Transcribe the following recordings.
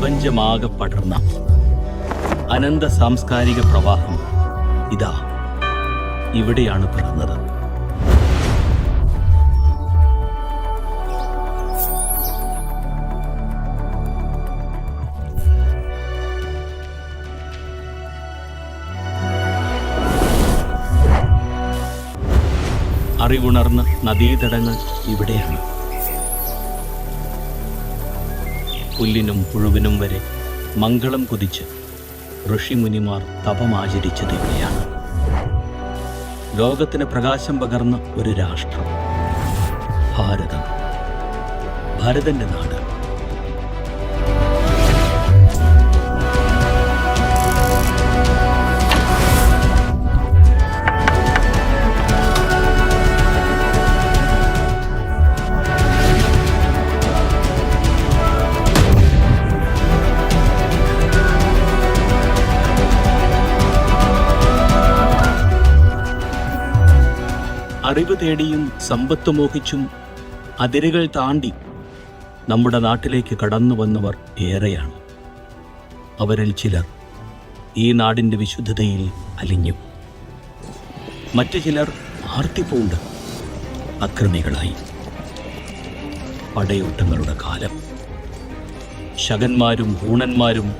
പ്രപഞ്ചമാകെ പടർന്ന അനന്ത സാംസ്കാരിക പ്രവാഹം ഇതാ ഇവിടെയാണ് പിറന്നത്. അറിവുണർന്ന നദീതടങ്ങൾ ഇവിടെയാണ്. പുല്ലിനും പുഴുവിനും വരെ മംഗളം കുതിച്ച് ഋഷിമുനിമാർ തപമാചരിച്ചത് ഇവിടെയാണ് ലോകത്തിന് പ്രകാശം പകർന്ന ഒരു രാഷ്ട്രം ഭാരതം ഭാരതന്റെ നാട്. അറിവ് തേടിയും സമ്പത്ത് മോഹിച്ചും അതിരുകൾ താണ്ടി നമ്മുടെ നാട്ടിലേക്ക് കടന്നു വന്നവർ ഏറെയാണ്. അവരിൽ ചിലർ ഈ നാടിന്റെ വിശുദ്ധതയിൽ അലിഞ്ഞു. മറ്റു ചിലർ ആർത്തിപ്പൂണ്ട് അക്രമികളായി. പടയോട്ടങ്ങളുടെ കാലം. ശകന്മാരും ഹൂണന്മാരും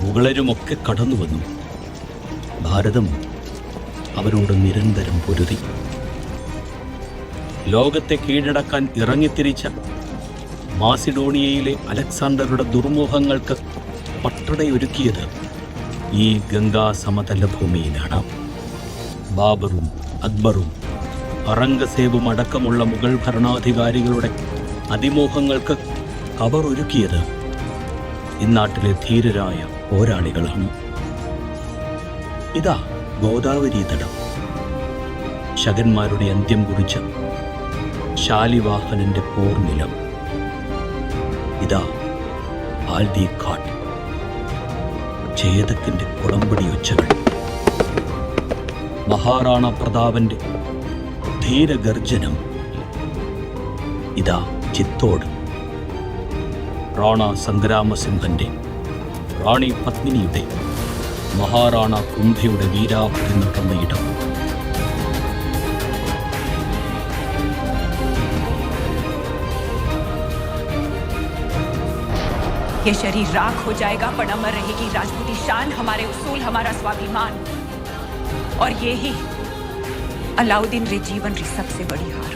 മുകളരുമൊക്കെ കടന്നു വന്നു. ഭാരതം അവരോട് നിരന്തരം പൊരുതി. ലോകത്തെ കീഴടക്കാൻ ഇറങ്ങിത്തിരിച്ച മാസിഡോണിയയിലെ അലക്സാണ്ടറുടെ ദുർമുഖങ്ങൾക്ക് പട്ടടയൊരുക്കിയത് ഈ ഗംഗാ സമതല ഭൂമിയിലാണ് ബാബറും അക്ബറും അറംഗസേബും അടക്കമുള്ള മുഗൾ ഭരണാധികാരികളുടെ അതിമോഹങ്ങൾക്ക് കവർ ഒരുക്കിയത് ഇന്നാട്ടിലെ ധീരരായ പോരാളികളാണ്. ഇതാ ഗോദാവരി തടം ശകന്മാരുടെ അന്ത്യം കുറിച്ച ശാലിവാഹനന്റെ പോർനിലം. ഇതാ ആൽദി ഘാട്ട് ചേതക്കിന്റെ കുളമ്പടി ഒച്ചകൾ. മഹാറാണ പ്രതാപന്റെ ധീരഗർജനം. ഇതാ ചിത്തോട്. റാണ സംഗ്രാമസിംഹന്റെ റാണി പത്മിനിയുടെ മഹാറാണ കുംഭയുടെ വീരാവധി നടന്ന ഇടം ये शरीर राख हो जाएगा पर अमर रहेगी। राजपूती शान हमारे उसूल, हमारा स्वाभिमान। और ये ही अलाउद्दीन रे जीवन री सबसे बड़ी हार।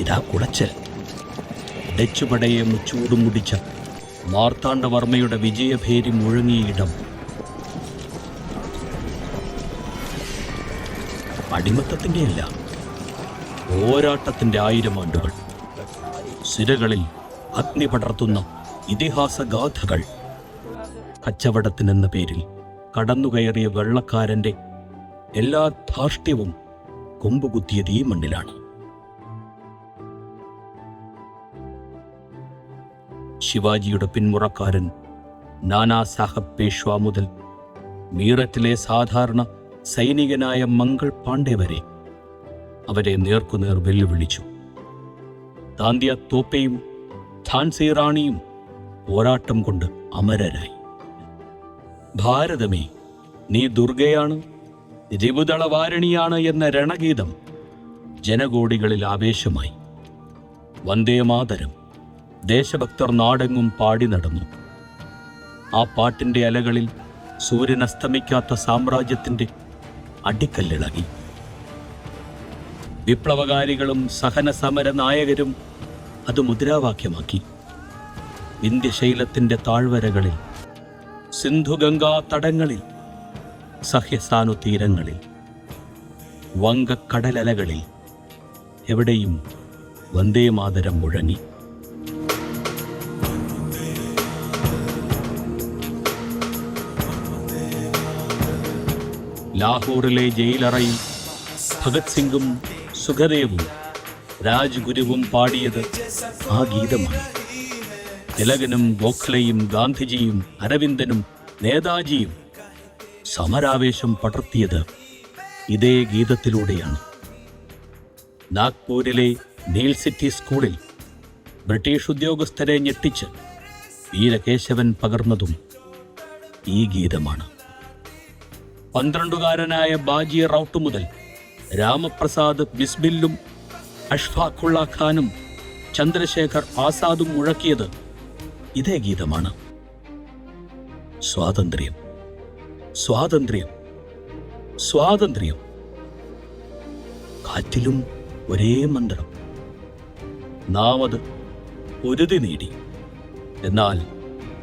ഇതാ കുളച്ചൽ ഡച്ചുപടയെ മുച്ചൂടും ചൂടും മുടിച്ച മാർത്താണ്ഡവർമ്മയുടെ വിജയഭേരി മുഴങ്ങിയ ഇടം. അടിമത്തത്തിന്റെയല്ല പോരാട്ടത്തിന്റെ ആയിരം ആണ്ടുകൾ. സിരകളിൽ അഗ്നി പടർത്തുന്ന ഇതിഹാസ ഗാഥകൾ കച്ചവടത്തിനെന്ന പേരിൽ കടന്നുകയറിയ വെള്ളക്കാരന്റെ എല്ലാ ധാർഷ്ട്യവും കൊമ്പുകുത്തിയത് ഈ മണ്ണിലാണ് ശിവാജിയുടെ പിന്മുറക്കാരൻ നാനാ സാഹബ് പേഷ്വ മുതൽ മീററ്റിലെ സാധാരണ സൈനികനായ മംഗൾ പാണ്ഡെ വരെ അവരെ നേർക്കുനേർ വെല്ലുവിളിച്ചു. താന്തിയ തോപ്പയും ഝാൻസി റാണിയും പോരാട്ടം കൊണ്ട് അമരരായി. ഭാരതമേ നീ ദുർഗയാണ് രിപുദളവാരിണിയാണ് എന്ന രണഗീതം ജനകോടികളിൽ ആവേശമായി. വന്ദേമാതരം ദേശഭക്തർ നാടെങ്ങും പാടി നടന്നു. ആ പാട്ടിന്റെ അലകളിൽ സൂര്യൻ അസ്തമിക്കാത്ത സാമ്രാജ്യത്തിന്റെ അടിക്കല്ലിളകി. വിപ്ലവകാരികളും സഹന സമര നായകരും അത് മുദ്രാവാക്യമാക്കി. ഇന്ത്യശൈലത്തിന്റെ താഴ്വരകളിൽ സിന്ധുഗംഗാ തടങ്ങളിൽ സഹ്യസാനു തീരങ്ങളിൽ വങ്കക്കടലലകളിൽ എവിടെയും വന്ദേ മാതരം മുഴങ്ങി. ലാഹോറിലെ ജയിലറയിൽ ഭഗത് സിംഗും സുഖദേവും രാജ്ഗുരുവും പാടിയത് ആ ഗീതമാണ്. തിലകനും ഗോഖലയും ഗാന്ധിജിയും അരവിന്ദനും നേതാജിയും സമരാവേശം പടർത്തിയത് ഇതേ ഗീതത്തിലൂടെയാണ്. നാഗ്പൂരിലെ നീൽ സിറ്റി സ്കൂളിൽ ബ്രിട്ടീഷ് ഉദ്യോഗസ്ഥരെ ഞെട്ടിച്ച് വീരകേശവൻ പകർന്നതും ഈ ഗീതമാണ്. പന്ത്രണ്ടുകാരനായ ബാജി റൌട്ട് മുതൽ രാമപ്രസാദ് ബിസ്ബില്ലും അഷ്ഫാഖുള്ള ഖാനും ചന്ദ്രശേഖർ ആസാദും മുഴക്കിയത് ഇതേ ഗീതമാണ്. സ്വാതന്ത്ര്യം സ്വാതന്ത്ര്യം സ്വാതന്ത്ര്യം. കാറ്റിലും ഒരേ മന്ത്രം നാം അത് പൊരുതി നേടി. എന്നാൽ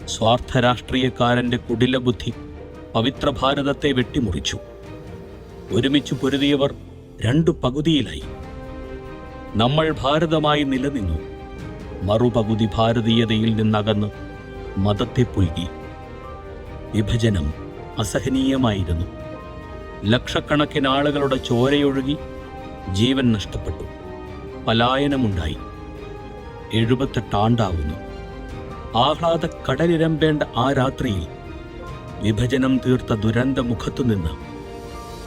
സ്വാർത്ഥ രാഷ്ട്രീയക്കാരന്റെ കുടില ബുദ്ധി പവിത്ര ഭാരതത്തെ വെട്ടിമുറിച്ചു. ഒരുമിച്ച് പൊരുതിയവർ രണ്ടു പകുതിയിലായി. നമ്മൾ ഭാരതമായി നിലനിന്നു. മറുപകുതി ഭാരതീയതയിൽ നിന്നകന്ന് മതത്തെ പുൽകി. വിഭജനം അസഹനീയമായിരുന്നു. ലക്ഷക്കണക്കിന് ആളുകളുടെ ചോരയൊഴുകി ജീവൻ നഷ്ടപ്പെട്ടു. പലായനമുണ്ടായി. എഴുപത്തെട്ടാണ്ടാവുന്നു ആഹ്ലാദ കടലിരമ്പേണ്ട ആ രാത്രിയിൽ വിഭജനം തീർത്ത ദുരന്ത മുഖത്തുനിന്ന്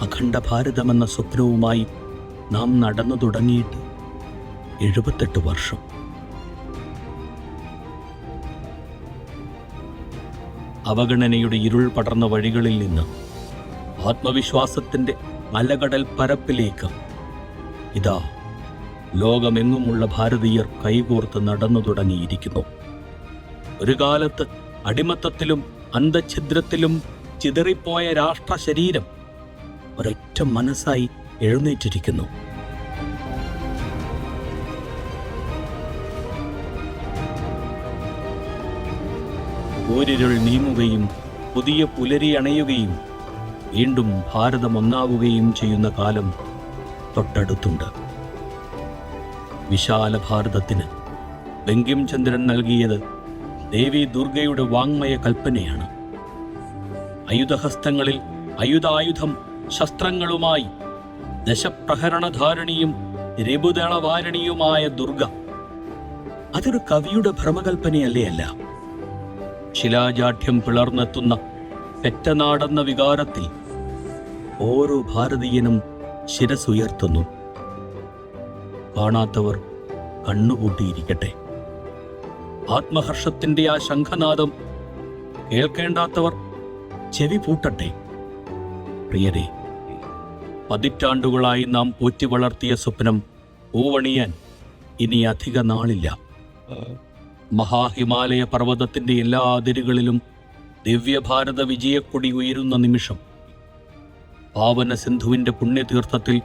അഖണ്ഡ ഭാരതമെന്ന സ്വപ്നവുമായി നാം നടന്നു തുടങ്ങിയിട്ട് എഴുപത്തെട്ട് വർഷം. അവഗണനയുടെ ഇരുൾ പടർന്ന വഴികളിൽ നിന്ന് ആത്മവിശ്വാസത്തിന്റെ അലകടൽ പരപ്പിലേക്ക് ഇതാ ലോകമെങ്ങുമുള്ള ഭാരതീയർ കൈകോർത്ത് നടന്നു തുടങ്ങിയിരിക്കുന്നു. ഒരു കാലത്ത് അടിമത്തത്തിലും അന്തഛിദ്രത്തിലും ചിതറിപ്പോയ രാഷ്ട്ര ശരീരം ഒരൊറ്റ മനസ്സായി എഴുന്നേറ്റിരിക്കുന്നു. ഊരിരുൾ നീങ്ങുകയും പുതിയ പുലരി അണയുകയും വീണ്ടും ഭാരതം ഒന്നാവുകയും ചെയ്യുന്ന കാലം തൊട്ടടുത്തുണ്ട്. വിശാല ഭാരതത്തിന് ബങ്കിം ചന്ദ്രൻ നൽകിയത് ദേവി ദുർഗയുടെ വാങ്മയ കൽപ്പനയാണ്. ആയുധഹസ്തങ്ങളിൽ അയുധായുധം ശസ്ത്രങ്ങളുമായി ദശപ്രഹരണധാരണിയും രഘുദളവാരണിയുമായ ദുർഗ. അതൊരു കവിയുടെ ഭ്രമകൽപ്പനയല്ലേ അല്ല? ശിലാജാഠ്യം പിളർന്നെത്തുന്ന പെറ്റനാടെന്ന വികാരത്തിൽ ഓരോ ഭാരതീയനും ശിരസുയർത്തുന്നു. കാണാത്തവർ കണ്ണുകൂട്ടിയിരിക്കട്ടെ. ആത്മഹർഷത്തിന്റെ ആ ശംഖനാദം കേൾക്കേണ്ടാത്തവർ ചെവി പൂട്ടട്ടെ. പ്രിയരെ പതിറ്റാണ്ടുകളായി നാം പോറ്റി വളർത്തിയ സ്വപ്നം പൂവണിയാൻ ഇനി അധിക നാളില്ല. മഹാഹിമാലയ പർവതത്തിന്റെ എല്ലാ അതിരുകളിലും ദിവ്യഭാരത വിജയക്കൊടി ഉയരുന്ന നിമിഷം. പാവന സിന്ധുവിന്റെ പുണ്യതീർത്ഥത്തിൽ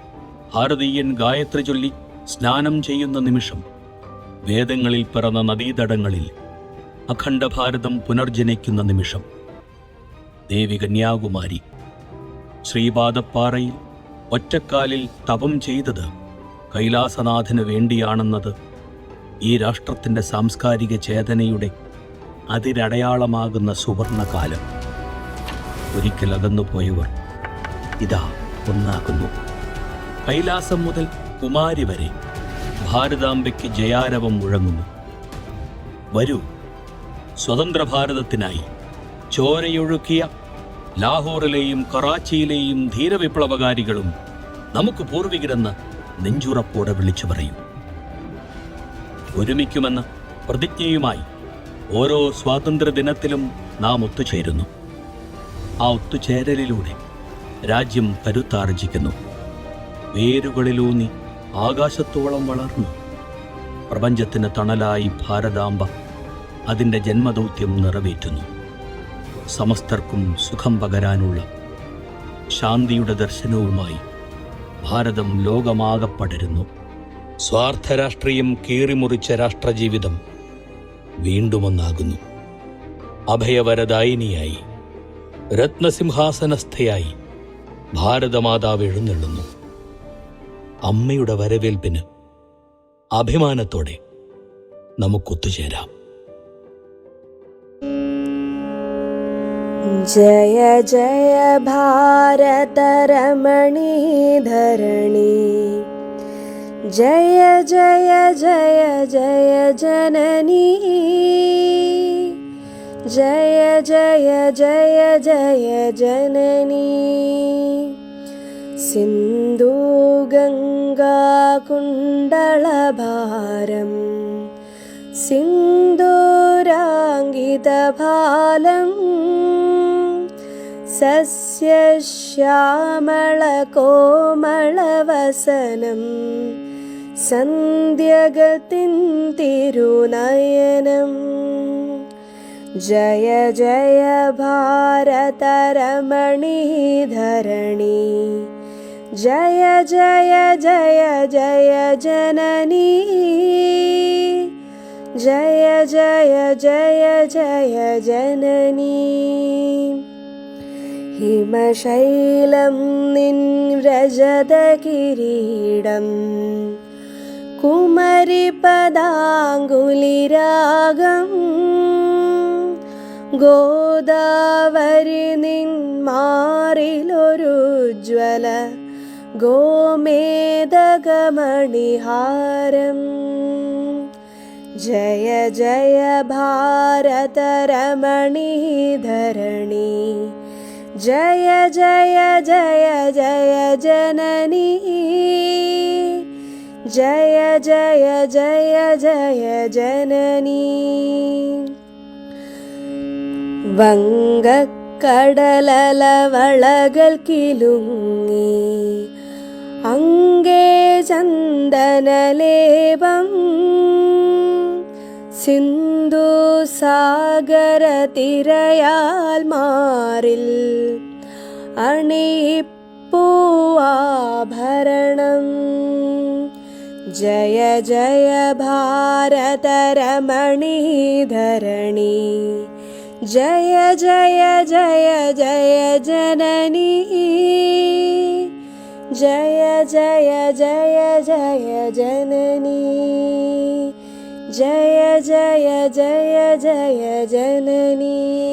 ഭാരതീയൻ ഗായത്രി ചൊല്ലി സ്നാനം ചെയ്യുന്ന നിമിഷം. വേദങ്ങളിൽ പിറന്ന നദീതടങ്ങളിൽ അഖണ്ഡ ഭാരതം പുനർജനിക്കുന്ന നിമിഷം. ദേവി കന്യാകുമാരി ശ്രീപാദപ്പാറയിൽ ഒറ്റക്കാലിൽ തപം ചെയ്തത് കൈലാസനാഥന് വേണ്ടിയാണെന്നത് ഈ രാഷ്ട്രത്തിന്റെ സാംസ്കാരിക ചേതനയുടെ അതിരടയാളമാകുന്ന സുവർണകാലം. ഒരിക്കൽ അകന്നുപോയവർ ഇതാ ഒന്നാകുന്നു. കൈലാസം മുതൽ കുമാരി വരെ ഭാരതാംബയ്ക്ക് ജയാരവം മുഴങ്ങുന്നു. വരൂ. സ്വതന്ത്ര ഭാരതത്തിനായി ചോരയൊഴുക്കിയ ലാഹോറിലെയും കറാച്ചിയിലെയും ധീരവിപ്ലവകാരികളും നമുക്ക് പൂർവികരെന്ന് നെഞ്ചുറപ്പോടെ വിളിച്ചു പറയും. ഒരുമിക്കുമെന്ന പ്രതിജ്ഞയുമായി ഓരോ സ്വാതന്ത്ര്യ ദിനത്തിലും നാം ഒത്തുചേരുന്നു. ആ ഒത്തുചേരലിലൂടെ രാജ്യം കരുത്താർജിക്കുന്നു. വേരുകളിലൂന്നി ആകാശത്തോളം വളർന്നു. പ്രപഞ്ചത്തിന് തണലായി ഭാരതാംബ അതിന്റെ ജന്മദൗത്യം നിറവേറ്റുന്നു. സമസ്തർക്കും സുഖം പകരാനുള്ള ശാന്തിയുടെ ദർശനവുമായി ഭാരതം ലോകമാകെ പടരുന്നു സ്വാർത്ഥ രാഷ്ട്രീയം കീറിമുറിച്ച രാഷ്ട്രജീവിതം വീണ്ടുമൊന്നാകുന്നു. അഭയവരദായിനിയായി രത്നസിംഹാസനസ്ഥയായി ഭാരതമാതാവ് എഴുന്നള്ളുന്നു. അമ്മയുടെ വരവേൽപ്പിന് അഭിമാനത്തോടെ നമുക്കൊത്തുചേരാം. ജയ ജയ ഭാരതരമണി ധരണി. ജയ ജയ ജയ ജയ ജനനി. ജയ ജയ ജയ ജയ ജനനി. സിന്ധൂ सिन्धुगङ्गाकुण्डलभारम् सिन्दूराङ्गितभालम् सस्यश्यामलकोमलवसनं सन्ध्यगतिं तिरुनयनम् जय जय भारतरमणी धरणी ജയ ജയ ജയ ജയ ജനനീ. ജയ ജയ ജയ ജയ ജനനീ. ഹിമശൈലം നിൻ വ്രജതകിരീടം കുമരിപദാംഗുലിരാഗം ഗോദാവരി നിൻ മാറിലൊരുജ്വല ഗോമേതകമണിഹാരം ജയ ജയ ഭാരതരമണീ ധരണി ജയ ജയ ജയ ജയ ജനനീ. ജയ ജയ ജയ ജയ ജനനീ. വങ്കക്കടലവളകൾ കിലുങ്ങി. അങ്കേ ചന്ദനലേപം സിന്ധു സാഗര മാറിൽ അണിപ്പൂവാഭരണം ജയ ജയ ഭാരതരമണീ ധരണി ജയ ജയ ജയ ജയ ജനനീ ജയ ജയ ജയ ജയ ജനനീ ജയ ജയ ജയ ജയ ജനനീ